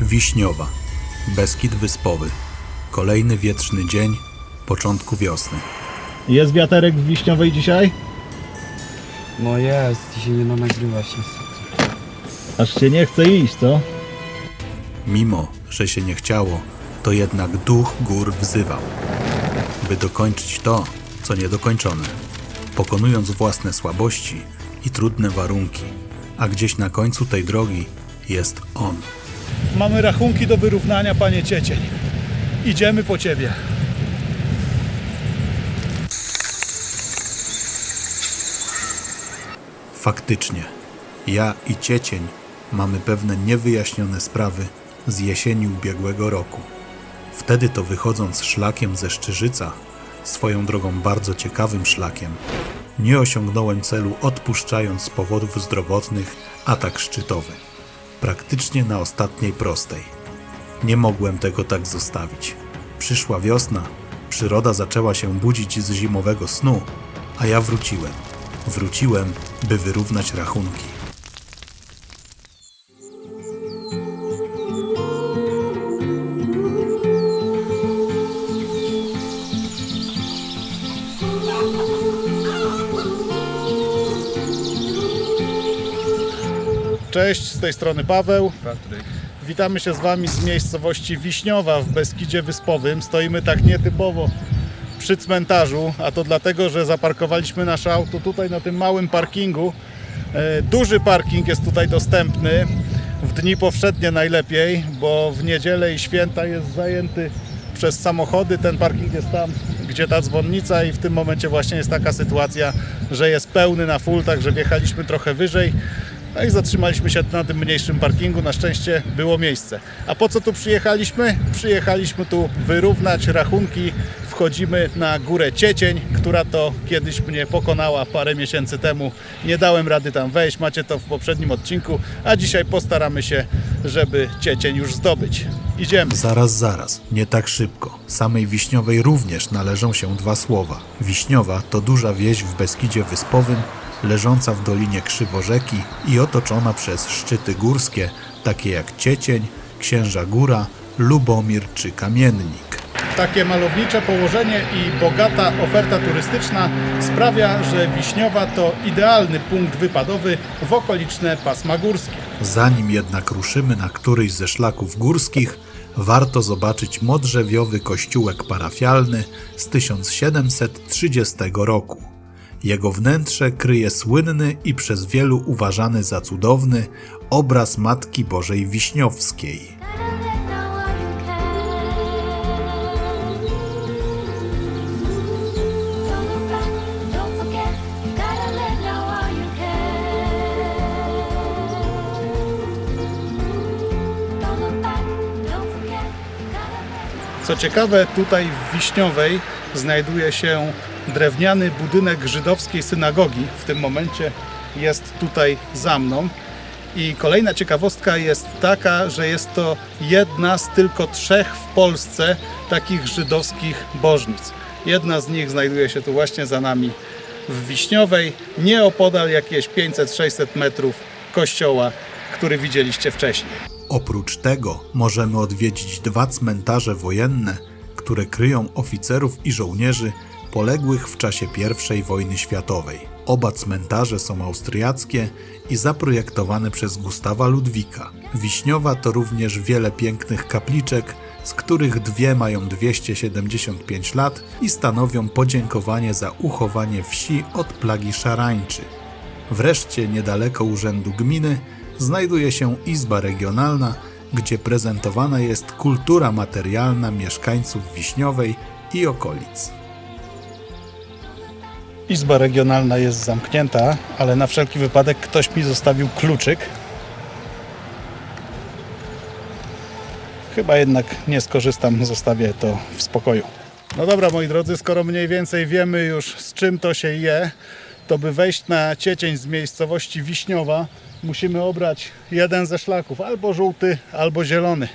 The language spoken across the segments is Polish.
Wiśniowa, Beskid Wyspowy. Kolejny wietrzny dzień, początku wiosny. Jest wiaterek w Wiśniowej dzisiaj? No jest, dzisiaj nie da nagrywa się. Aż się nie chce iść, co? Mimo, że się nie chciało, to jednak duch gór wzywał, by dokończyć to, co niedokończone, pokonując własne słabości i trudne warunki, a gdzieś na końcu tej drogi jest on. Mamy rachunki do wyrównania, panie Ciecień. Idziemy po ciebie. Faktycznie, ja i Ciecień mamy pewne niewyjaśnione sprawy z jesieni ubiegłego roku. Wtedy to wychodząc szlakiem ze Szczyżyca, swoją drogą bardzo ciekawym szlakiem, nie osiągnąłem celu odpuszczając z powodów zdrowotnych atak szczytowy. Praktycznie na ostatniej prostej. Nie mogłem tego tak zostawić. Przyszła wiosna, przyroda zaczęła się budzić z zimowego snu, a ja wróciłem. Wróciłem, by wyrównać rachunki. Cześć, z tej strony Paweł. Patryk. Witamy się z Wami z miejscowości Wiśniowa w Beskidzie Wyspowym. Stoimy tak nietypowo przy cmentarzu, a to dlatego, że zaparkowaliśmy nasze auto tutaj na tym małym parkingu. E, Duży parking jest tutaj dostępny. W dni powszednie najlepiej, bo w niedzielę i święta jest zajęty przez samochody. Ten parking jest tam, gdzie ta dzwonnica i w tym momencie właśnie jest taka sytuacja, że jest pełny na full, także wjechaliśmy trochę wyżej. No i zatrzymaliśmy się na tym mniejszym parkingu. Na szczęście było miejsce. A po co tu przyjechaliśmy? Przyjechaliśmy tu wyrównać rachunki. Wchodzimy na górę Ciecień, która to kiedyś mnie pokonała parę miesięcy temu. Nie dałem rady tam wejść, macie to w poprzednim odcinku, a dzisiaj postaramy się, żeby Ciecień już zdobyć. Idziemy. Zaraz, zaraz, nie tak szybko. Samej Wiśniowej również należą się dwa słowa. Wiśniowa to duża wieś w Beskidzie Wyspowym, leżąca w dolinie Krzyworzeki i otoczona przez szczyty górskie, takie jak Ciecień, Księża Góra, Lubomir czy Kamiennik. Takie malownicze położenie i bogata oferta turystyczna sprawia, że Wiśniowa to idealny punkt wypadowy w okoliczne pasma górskie. Zanim jednak ruszymy na któryś ze szlaków górskich, warto zobaczyć modrzewiowy kościółek parafialny z 1730 roku. Jego wnętrze kryje słynny i przez wielu uważany za cudowny obraz Matki Bożej Wiśniowskiej. Co ciekawe, tutaj w Wiśniowej znajduje się drewniany budynek żydowskiej synagogi. W tym momencie jest tutaj za mną. I kolejna ciekawostka jest taka, że jest to jedna z tylko trzech w Polsce takich żydowskich bożnic. Jedna z nich znajduje się tu właśnie za nami w Wiśniowej, nieopodal jakieś 500-600 metrów kościoła, który widzieliście wcześniej. Oprócz tego możemy odwiedzić dwa cmentarze wojenne, które kryją oficerów i żołnierzy poległych w czasie I wojny światowej. Oba cmentarze są austriackie i zaprojektowane przez Gustawa Ludwika. Wiśniowa to również wiele pięknych kapliczek, z których dwie mają 275 lat i stanowią podziękowanie za uchowanie wsi od plagi szarańczy. Wreszcie niedaleko urzędu gminy znajduje się Izba Regionalna, gdzie prezentowana jest kultura materialna mieszkańców Wiśniowej i okolic. Izba regionalna jest zamknięta, ale na wszelki wypadek ktoś mi zostawił kluczyk. Chyba jednak nie skorzystam, zostawię to w spokoju. No dobra, moi drodzy, skoro mniej więcej wiemy już z czym to się je, to by wejść na Ciecień z miejscowości Wiśniowa, musimy obrać jeden ze szlaków, albo żółty, albo zielony.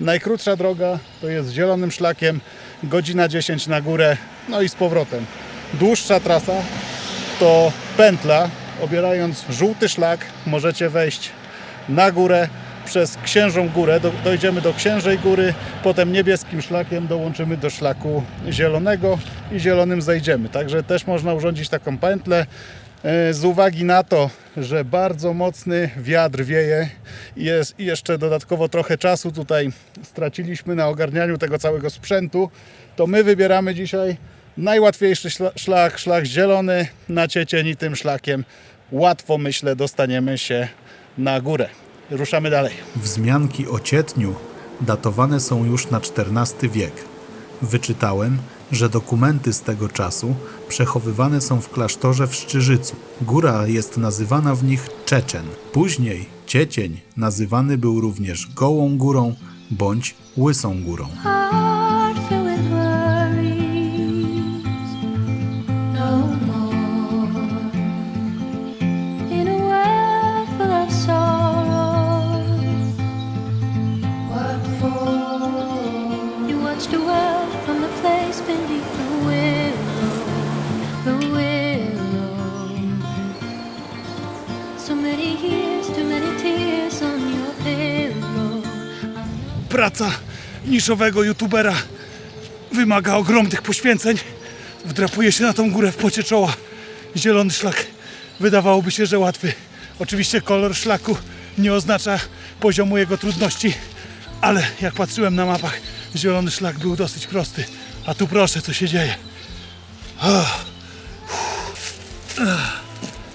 Najkrótsza droga to jest zielonym szlakiem, godzina 10 na górę, no i z powrotem. Dłuższa trasa to pętla. Obierając żółty szlak możecie wejść na górę, przez Księżą Górę, do, dojdziemy do Księżej Góry, potem niebieskim szlakiem dołączymy do szlaku zielonego i zielonym zejdziemy. Także też można urządzić taką pętlę. E, Z uwagi na to, że bardzo mocny wiatr wieje i jest jeszcze dodatkowo trochę czasu tutaj straciliśmy na ogarnianiu tego całego sprzętu, to my wybieramy dzisiaj najłatwiejszy szla- szlak, szlak zielony na Ciecień i tym szlakiem łatwo myślę dostaniemy się na górę. Ruszamy dalej. Wzmianki o Cietniu datowane są już na XIV wiek. Wyczytałem, że dokumenty z tego czasu przechowywane są w klasztorze w Szczyżycu. Góra jest nazywana w nich Czeczen. Później Ciecień nazywany był również Gołą Górą bądź Łysą Górą. Praca niszowego youtubera wymaga ogromnych poświęceń. Wdrapuje się na tą górę w pocie czoła. Zielony szlak wydawałoby się, że łatwy. Oczywiście kolor szlaku nie oznacza poziomu jego trudności, ale jak patrzyłem na mapach, zielony szlak był dosyć prosty. A tu proszę, co się dzieje. Ah. Ah.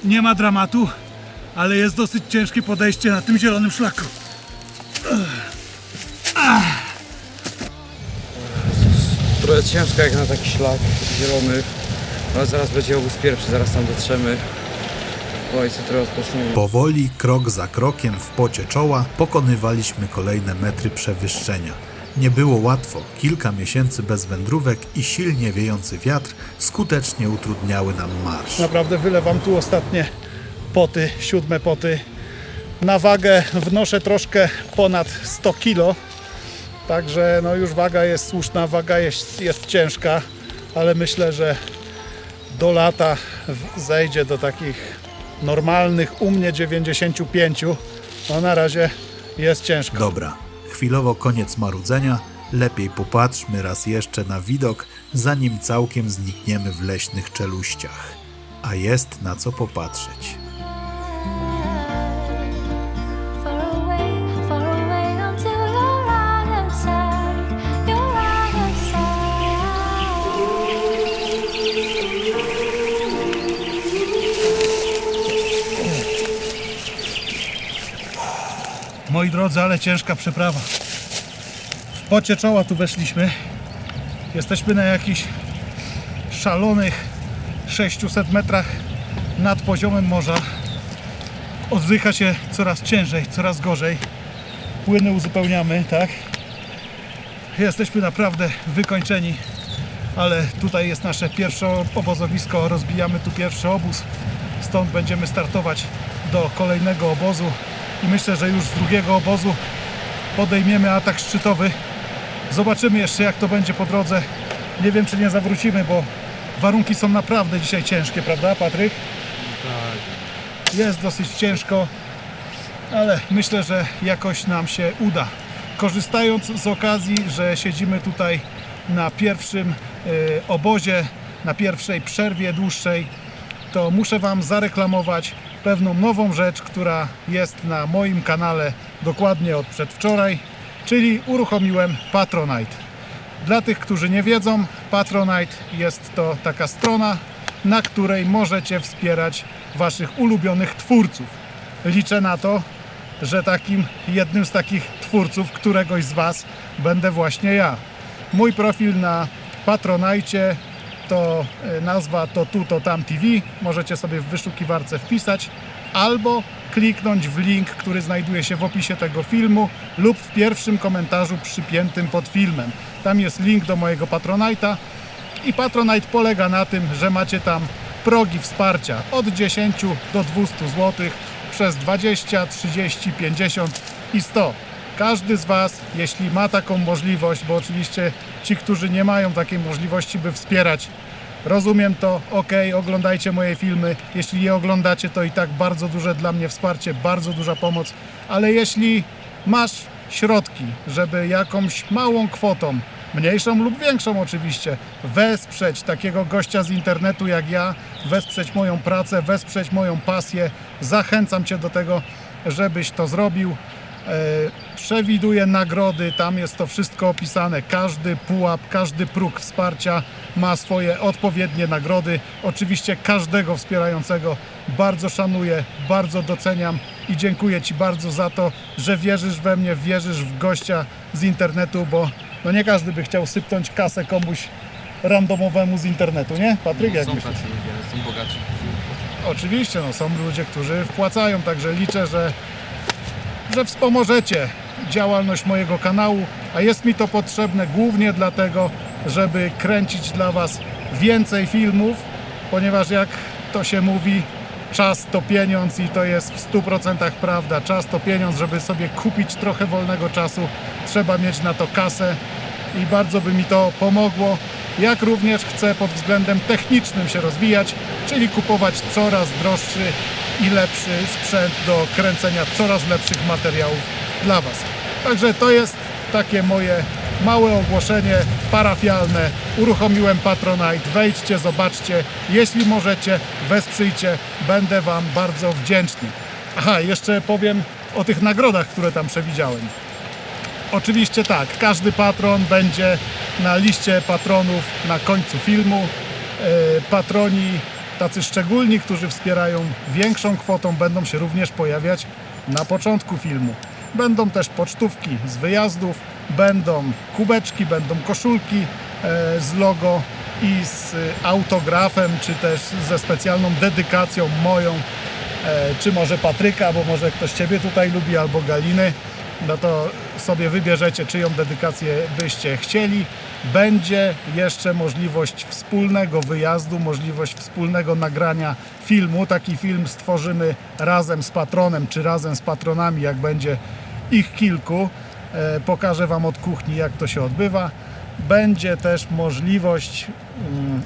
Nie ma dramatu, ale jest dosyć ciężkie podejście na tym zielonym szlaku. Trochę ciężko jak na taki szlak zielony. Ale zaraz będzie obóz pierwszy, zaraz tam dotrzemy. Oj, co trochę odpoczniemy. Powoli, krok za krokiem w pocie czoła pokonywaliśmy kolejne metry przewyższenia. Nie było łatwo. Kilka miesięcy bez wędrówek i silnie wiejący wiatr skutecznie utrudniały nam marsz. Naprawdę wylewam tu ostatnie poty, siódme poty. Na wagę wnoszę troszkę ponad 100 kg. Także no już waga jest słuszna, waga jest, jest ciężka, ale myślę, że do lata zejdzie do takich normalnych u mnie 95. No na razie jest ciężko. Dobra, chwilowo koniec marudzenia. Lepiej popatrzmy raz jeszcze na widok, zanim całkiem znikniemy w leśnych czeluściach. A jest na co popatrzeć. Moi drodzy, ale ciężka przeprawa. W pocie czoła tu weszliśmy. Jesteśmy na jakichś szalonych 600 metrach nad poziomem morza. Oddycha się coraz ciężej, coraz gorzej. Płyny uzupełniamy, tak? Jesteśmy naprawdę wykończeni, ale tutaj jest nasze pierwsze obozowisko. Rozbijamy tu pierwszy obóz. Stąd będziemy startować do kolejnego obozu i myślę, że już z drugiego obozu podejmiemy atak szczytowy. Zobaczymy jeszcze jak to będzie po drodze. Nie wiem czy nie zawrócimy, bo warunki są naprawdę dzisiaj ciężkie, prawda Patryk? Tak. Jest dosyć ciężko, ale myślę, że jakoś nam się uda. Korzystając z okazji, że siedzimy tutaj na pierwszym e, obozie, na pierwszej przerwie dłuższej, to muszę Wam zareklamować pewną nową rzecz, która jest na moim kanale dokładnie od przedwczoraj, czyli uruchomiłem Patronite. Dla tych, którzy nie wiedzą, Patronite jest to taka strona, na której możecie wspierać Waszych ulubionych twórców. Liczę na to, że takim jednym z takich twórców, któregoś z Was, będę właśnie ja. Mój profil na Patronite to e, nazwa to tu, to tam TV. Możecie sobie w wyszukiwarce wpisać albo kliknąć w link, który znajduje się w opisie tego filmu lub w pierwszym komentarzu przypiętym pod filmem. Tam jest link do mojego Patronite'a i Patronite polega na tym, że macie tam progi wsparcia od 10 do 200 zł przez 20, 30, 50 i 100. Każdy z Was, jeśli ma taką możliwość, bo oczywiście ci, którzy nie mają takiej możliwości, by wspierać, rozumiem to, ok, oglądajcie moje filmy. Jeśli je oglądacie, to i tak bardzo duże dla mnie wsparcie, bardzo duża pomoc, ale jeśli masz środki, żeby jakąś małą kwotą, mniejszą lub większą oczywiście, wesprzeć takiego gościa z internetu jak ja, wesprzeć moją pracę, wesprzeć moją pasję, zachęcam Cię do tego, żebyś to zrobił. E, Przewiduję nagrody, tam jest to wszystko opisane. Każdy pułap, każdy próg wsparcia ma swoje odpowiednie nagrody. Oczywiście każdego wspierającego bardzo szanuję, bardzo doceniam i dziękuję Ci bardzo za to, że wierzysz we mnie, wierzysz w gościa z internetu, bo no nie każdy by chciał sypnąć kasę komuś randomowemu z internetu, nie? Patryk, jak Są myślisz? tacy ludzie, są bogaci. Oczywiście, no, są ludzie, którzy wpłacają, także liczę, że, że wspomożecie działalność mojego kanału, a jest mi to potrzebne głównie dlatego, żeby kręcić dla Was więcej filmów, ponieważ jak to się mówi, czas to pieniądz i to jest w 100% prawda. Czas to pieniądz, żeby sobie kupić trochę wolnego czasu, trzeba mieć na to kasę i bardzo by mi to pomogło. Jak również chcę pod względem technicznym się rozwijać, czyli kupować coraz droższy i lepszy sprzęt do kręcenia coraz lepszych materiałów dla Was. Także to jest takie moje małe ogłoszenie parafialne. Uruchomiłem Patronite, wejdźcie, zobaczcie. Jeśli możecie, wesprzyjcie, będę Wam bardzo wdzięczny. Aha, jeszcze powiem o tych nagrodach, które tam przewidziałem. Oczywiście tak, każdy patron będzie na liście patronów na końcu filmu. E, Patroni tacy szczególni, którzy wspierają większą kwotą, będą się również pojawiać na początku filmu. Będą też pocztówki z wyjazdów, będą kubeczki, będą koszulki e, z logo i z autografem, czy też ze specjalną dedykacją moją e, czy może Patryka, bo może ktoś Ciebie tutaj lubi, albo Galiny, no to sobie wybierzecie, czyją dedykację byście chcieli. Będzie jeszcze możliwość wspólnego wyjazdu, możliwość wspólnego nagrania filmu. Taki film stworzymy razem z patronem, czy razem z patronami, jak będzie ich kilku. E, Pokażę Wam od kuchni, jak to się odbywa. Będzie też możliwość mm,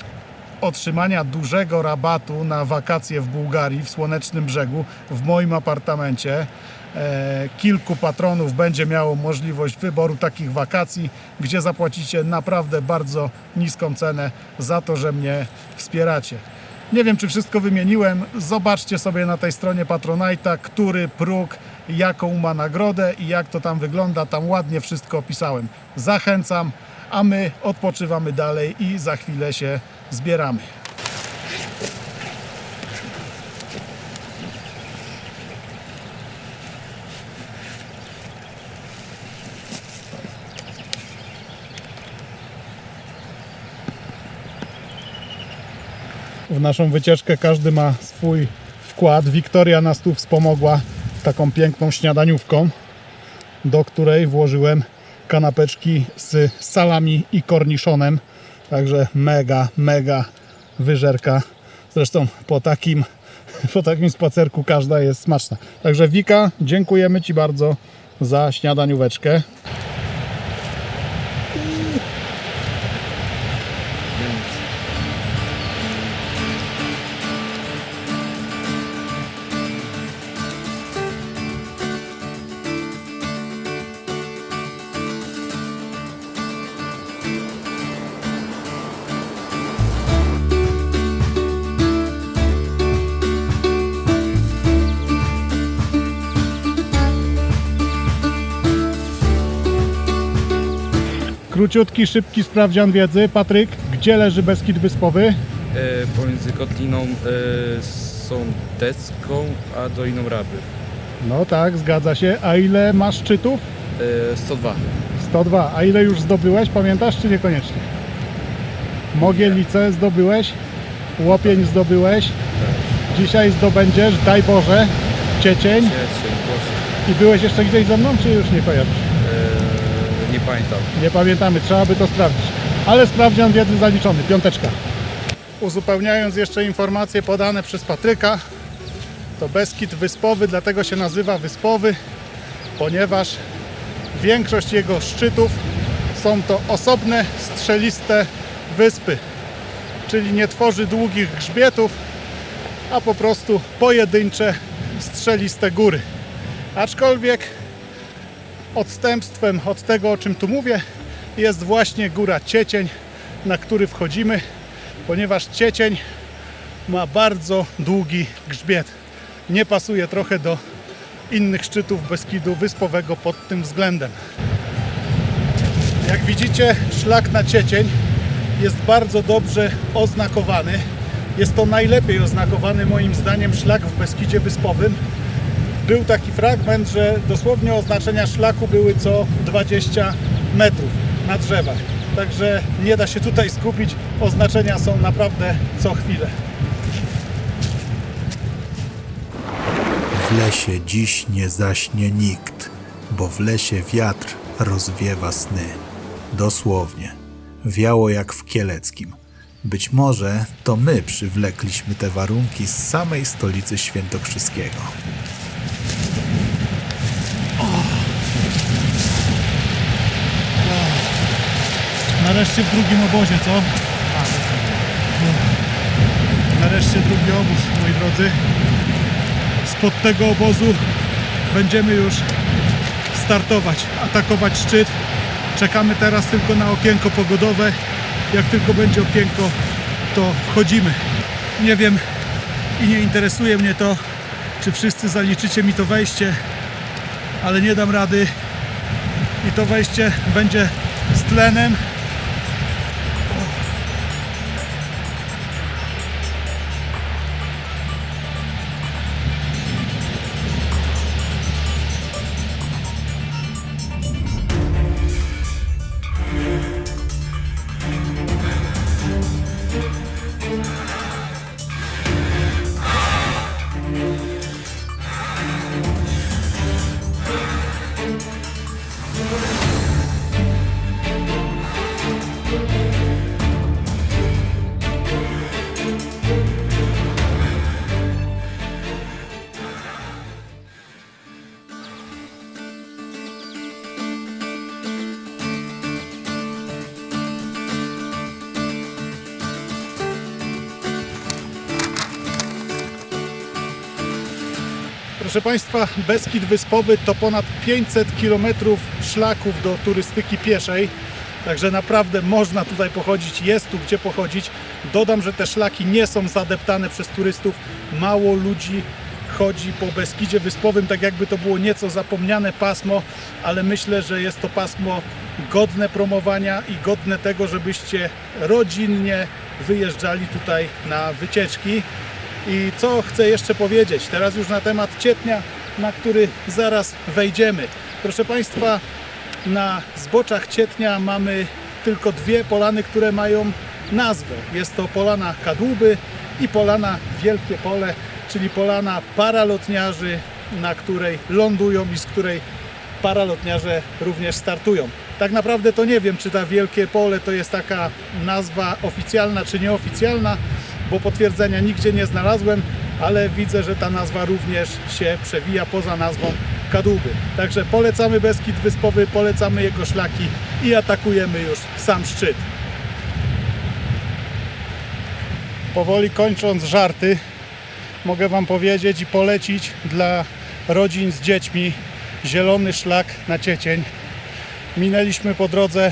otrzymania dużego rabatu na wakacje w Bułgarii, w Słonecznym Brzegu, w moim apartamencie. E, Kilku patronów będzie miało możliwość wyboru takich wakacji, gdzie zapłacicie naprawdę bardzo niską cenę za to, że mnie wspieracie. Nie wiem, czy wszystko wymieniłem. Zobaczcie sobie na tej stronie Patronite'a, który próg, jaką ma nagrodę i jak to tam wygląda. Tam ładnie wszystko opisałem. Zachęcam, a my odpoczywamy dalej i za chwilę się zbieramy. W naszą wycieczkę każdy ma swój wkład. Wiktoria nas tu wspomogła taką piękną śniadaniówką, do której włożyłem kanapeczki z salami i korniszonem. Także mega, mega wyżerka. Zresztą po takim, po takim spacerku każda jest smaczna. Także Wika, dziękujemy Ci bardzo za śniadanióweczkę. Króciutki, szybki sprawdzian wiedzy. Patryk, gdzie leży Beskid Wyspowy? E, pomiędzy Kotliną e, Sądecką a Doliną Raby. No tak, zgadza się. A ile masz szczytów? E, 102. 102. A ile już zdobyłeś? Pamiętasz czy niekoniecznie? Mogielice zdobyłeś? Łopień zdobyłeś? Dzisiaj zdobędziesz, daj Boże, Ciecień. Głos. I byłeś jeszcze gdzieś ze mną, czy już nie kojarzysz? Nie pamiętam. Nie pamiętamy, trzeba by to sprawdzić. Ale sprawdzian wiedzy zaliczony, piąteczka. Uzupełniając jeszcze informacje podane przez Patryka, to Beskid Wyspowy, dlatego się nazywa Wyspowy, ponieważ większość jego szczytów są to osobne, strzeliste wyspy, czyli nie tworzy długich grzbietów, a po prostu pojedyncze, strzeliste góry. Aczkolwiek odstępstwem od tego, o czym tu mówię, jest właśnie góra Ciecień, na który wchodzimy, ponieważ Ciecień ma bardzo długi grzbiet. Nie pasuje trochę do innych szczytów Beskidu Wyspowego pod tym względem. Jak widzicie, szlak na Ciecień jest bardzo dobrze oznakowany. Jest to najlepiej oznakowany moim zdaniem szlak w Beskidzie Wyspowym. Był taki fragment, że dosłownie oznaczenia szlaku były co 20 metrów na drzewach. Także nie da się tutaj skupić. Oznaczenia są naprawdę co chwilę. W lesie dziś nie zaśnie nikt, bo w lesie wiatr rozwiewa sny. Dosłownie. Wiało jak w Kieleckim. Być może to my przywlekliśmy te warunki z samej stolicy świętokrzyskiego. Nareszcie w drugim obozie, co? Nareszcie drugi obóz, moi drodzy. Spod tego obozu będziemy już startować, atakować szczyt. Czekamy teraz tylko na okienko pogodowe. Jak tylko będzie okienko, to wchodzimy. Nie wiem i nie interesuje mnie to, czy wszyscy zaliczycie mi to wejście, ale nie dam rady i to wejście będzie z tlenem. Proszę Państwa, Beskid Wyspowy to ponad 500 km szlaków do turystyki pieszej. Także naprawdę można tutaj pochodzić, jest tu gdzie pochodzić. Dodam, że te szlaki nie są zadeptane przez turystów. Mało ludzi chodzi po Beskidzie Wyspowym, tak jakby to było nieco zapomniane pasmo, ale myślę, że jest to pasmo godne promowania i godne tego, żebyście rodzinnie wyjeżdżali tutaj na wycieczki. I co chcę jeszcze powiedzieć, teraz już na temat Cietnia, na który zaraz wejdziemy. Proszę Państwa, na zboczach Cietnia mamy tylko dwie polany, które mają nazwę. Jest to polana Kadłuby i polana Wielkie Pole, czyli polana paralotniarzy, na której lądują i z której paralotniarze również startują. Tak naprawdę to nie wiem, czy ta Wielkie Pole to jest taka nazwa oficjalna czy nieoficjalna, bo potwierdzenia nigdzie nie znalazłem, ale widzę, że ta nazwa również się przewija poza nazwą Kadłuby. Także polecamy Beskid Wyspowy, polecamy jego szlaki i atakujemy już sam szczyt. Powoli kończąc żarty, mogę Wam powiedzieć i polecić dla rodzin z dziećmi zielony szlak na Ciecień. Minęliśmy po drodze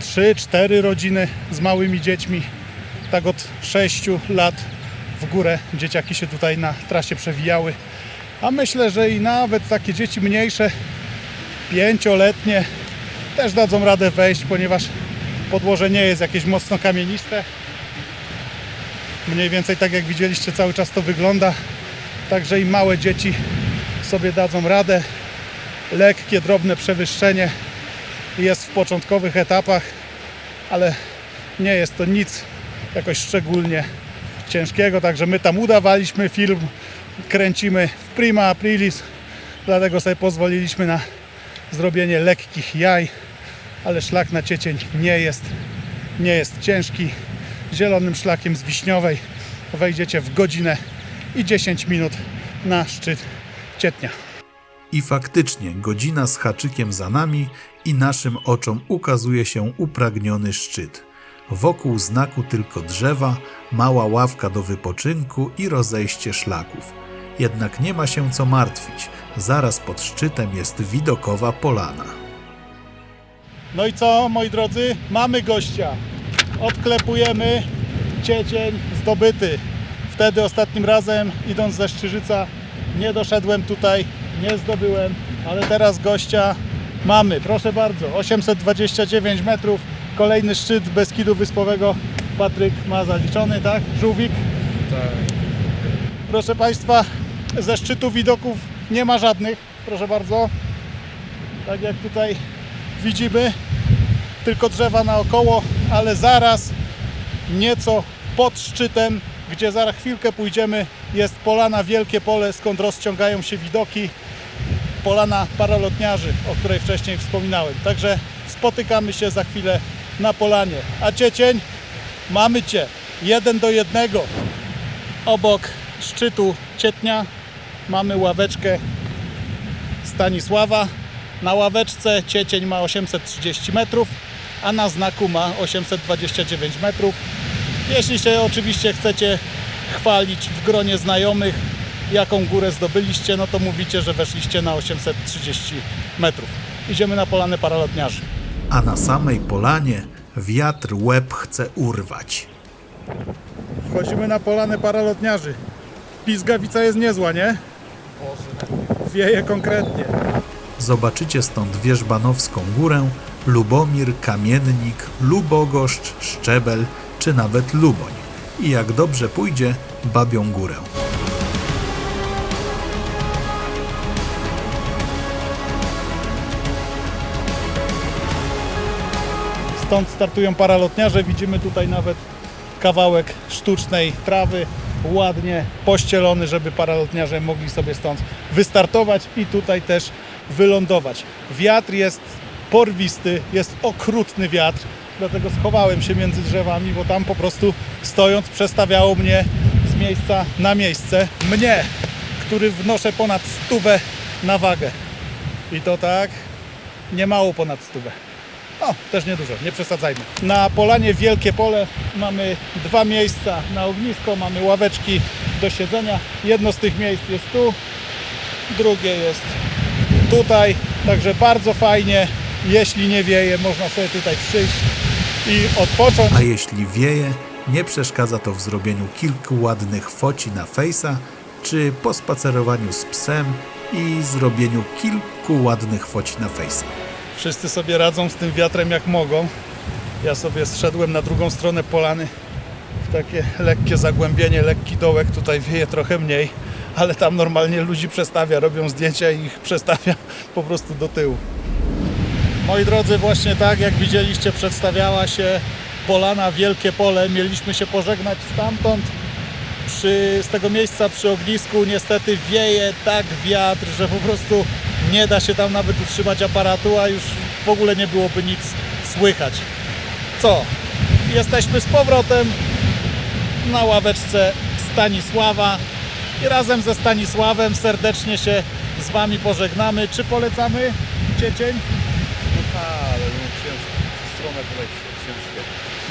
3-4 rodziny z małymi dziećmi, tak od 6 lat w górę dzieciaki się tutaj na trasie przewijały. A myślę, że i nawet takie dzieci mniejsze, pięcioletnie, też dadzą radę wejść, ponieważ podłoże nie jest jakieś mocno kamieniste. Mniej więcej tak jak widzieliście cały czas to wygląda. Także i małe dzieci sobie dadzą radę. Lekkie, drobne przewyższenie jest w początkowych etapach, ale nie jest to nic jakoś szczególnie ciężkiego, także my tam udawaliśmy film, kręcimy w prima aprilis, dlatego sobie pozwoliliśmy na zrobienie lekkich jaj, ale szlak na ciecień nie jest, nie jest ciężki. Zielonym szlakiem z Wiśniowej wejdziecie w godzinę i 10 minut na szczyt Cietnia. I faktycznie godzina z haczykiem za nami i naszym oczom ukazuje się upragniony szczyt. Wokół znaku tylko drzewa, mała ławka do wypoczynku i rozejście szlaków. Jednak nie ma się co martwić. Zaraz pod szczytem jest widokowa polana. No i co, moi drodzy? Mamy gościa. Odklepujemy ciecień zdobyty. Wtedy ostatnim razem, idąc ze Szczyżyca, nie doszedłem tutaj, nie zdobyłem, ale teraz gościa mamy. Proszę bardzo, 829 metrów, kolejny szczyt Beskidu Wyspowego. Patryk ma zaliczony, tak? Żółwik? Tak. Proszę Państwa, ze szczytu widoków nie ma żadnych, proszę bardzo. Tak jak tutaj widzimy, tylko drzewa naokoło, ale zaraz nieco pod szczytem, gdzie zaraz chwilkę pójdziemy, jest polana Wielkie Pole, skąd rozciągają się widoki. Polana paralotniarzy, o której wcześniej wspominałem. Także spotykamy się za chwilę na polanie. A ciecień, mamy Cię. Jeden do jednego. Obok szczytu Cietnia mamy ławeczkę Stanisława. Na ławeczce Ciecień ma 830 metrów, a na znaku ma 829 metrów. Jeśli się oczywiście chcecie chwalić w gronie znajomych, jaką górę zdobyliście, no to mówicie, że weszliście na 830 metrów. Idziemy na polanę paralotniarzy. A na samej polanie wiatr łeb chce urwać. Wchodzimy na polanę paralotniarzy. Pizgawica jest niezła, nie? Wieje konkretnie. Zobaczycie stąd Wierzbanowską Górę, Lubomir, Kamiennik, Lubogoszcz, Szczebel czy nawet Luboń. I jak dobrze pójdzie, Babią Górę. Stąd startują paralotniarze. Widzimy tutaj nawet kawałek sztucznej trawy, ładnie pościelony, żeby paralotniarze mogli sobie stąd wystartować i tutaj też wylądować. Wiatr jest porwisty, jest okrutny wiatr, dlatego schowałem się między drzewami, bo tam po prostu stojąc przestawiało mnie z miejsca na miejsce. Mnie, który wnoszę ponad stówę na wagę. I to tak nie mało ponad stówę. O, też niedużo, nie przesadzajmy. Na polanie Wielkie Pole mamy dwa miejsca na ognisko, mamy ławeczki do siedzenia. Jedno z tych miejsc jest tu, drugie jest tutaj. Także bardzo fajnie, jeśli nie wieje, można sobie tutaj przyjść i odpocząć. A jeśli wieje, nie przeszkadza to w zrobieniu kilku ładnych foci na fejsa, czy pospacerowaniu z psem i zrobieniu kilku ładnych foci na fejsa. Wszyscy sobie radzą z tym wiatrem jak mogą. Ja sobie zszedłem na drugą stronę polany w takie lekkie zagłębienie, lekki dołek. Tutaj wieje trochę mniej, ale tam normalnie ludzi przestawia, robią zdjęcia i ich przestawia po prostu do tyłu. Moi drodzy, właśnie tak jak widzieliście, przedstawiała się polana Wielkie Pole. Mieliśmy się pożegnać stamtąd. Przy, z tego miejsca przy ognisku niestety wieje tak wiatr, że po prostu nie da się tam nawet utrzymać aparatu, a już w ogóle nie byłoby nic słychać. Co? Jesteśmy z powrotem na ławeczce Stanisława i razem ze Stanisławem serdecznie się z Wami pożegnamy. Czy polecamy Ciecień? ale no ciężko. Stronę podejście, ciężkie.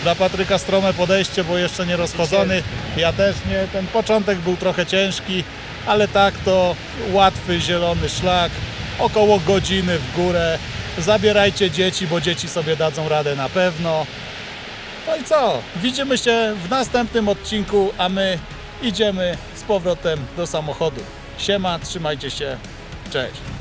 Dla Patryka strome podejście, bo jeszcze nie rozchodzony. Ja też nie. Ten początek był trochę ciężki, ale tak to łatwy zielony szlak. Około godziny w górę. Zabierajcie dzieci, bo dzieci sobie dadzą radę na pewno. No i co? Widzimy się w następnym odcinku, a my idziemy z powrotem do samochodu. Siema, trzymajcie się. Cześć.